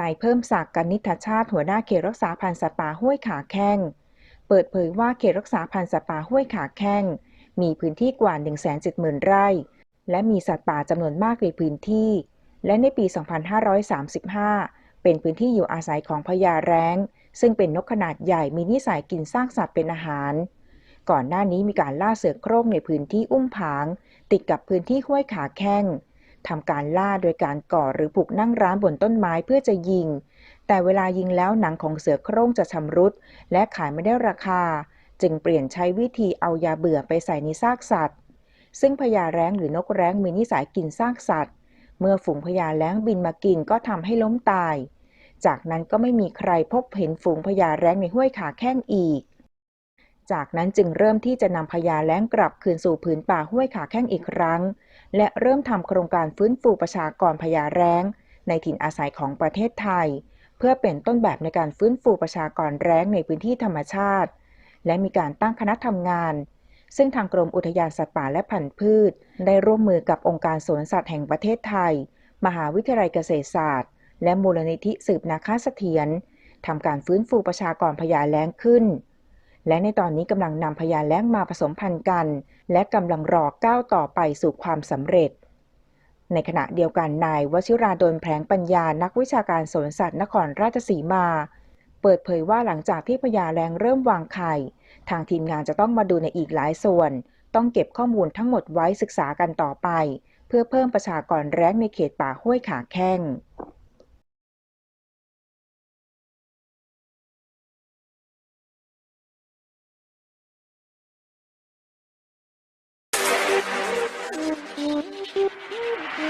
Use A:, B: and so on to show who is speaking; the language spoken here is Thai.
A: นายเพิ่มศักดิ์กนิษฐชาติหัวหน้าเขตรักษาพันธุ์สัตว์ป่าห้วยขาแข้ง เปิดเผยว่าเขตรักษาพันธุ์สัตว์ป่าห้วยขาแข้ง มีพื้นที่กว่า 170,000 ไร่ และมีสัตว์ป่าจำนวนมากในพื้นที่ และในปี 2535 เป็นพื้นที่อยู่อาศัยของพญาแร้ง ซึ่งเป็นนกขนาดใหญ่มีนิสัยกินซากสัตว์เป็นอาหาร ก่อนหน้านี้มีการล่าเสือโคร่งในพื้นที่อุ้มผาง ติดกับพื้นที่ห้วยขาแข้ง ทำการล่าโดยการก่อหรือปลูกนั่งร้านบนต้นไม้เพื่อจะยิง แต่เวลายิงแล้วหนังของเสือโคร่งจะชำรุด และขายไม่ได้ราคา จึงเปลี่ยนใช้วิธีเอายาเบื่อไปใส่ในซากสัตว์ ซึ่งพญาแร้งหรือนกแร้งมีนิสัยกินซากสัตว์ เมื่อฝูงพญาแร้งบินมากินก็ทำให้ล้มตาย จากนั้นก็ไม่มีใครพบเห็นฝูงพญาแร้งในห้วยขาแข้งอีก จากนั้นจึงเริ่มที่จะนำพญาแร้งกลับคืนสู่ผืนป่าห้วยขาแข้งอีกครั้ง และเริ่มทำโครงการฟื้นฟูประชากรพญาแร้ง ในถิ่นอาศัยของประเทศไทย เพื่อเป็นต้นแบบในการฟื้นฟูประชากรแร้งในพื้นที่ธรรมชาติ และมีการตั้งคณะทำงาน ซึ่งทางกรมอุทยานสัตว์ป่าและพันธุ์พืช ได้ร่วมมือกับองค์การสวนสัตว์แห่งประเทศไทย มหาวิทยาลัยเกษตรศาสตร์ และมูลนิธิสืบนาคาเสถียรทำการฟื้นฟูประชากรพญาแร้งขึ้น และในตอนนี้กำลังนำพญาแร้งมาผสมพันธุ์กัน และกำลังรอก้าวต่อไปสู่ความสำเร็จ ในขณะเดียวกันนายวชิราดลแผลงปัญญานักวิชาการสวนสัตว์นครราชสีมา เปิดเผยว่าหลังจากที่พญาแรงเริ่มวางไข่ ทางทีมงานจะต้องมาดูในอีกหลายส่วน ต้องเก็บข้อมูลทั้งหมดไว้ศึกษากันต่อไป เพื่อเพิ่มประชากรแร้งในเขตป่าห้วยขาแข้ง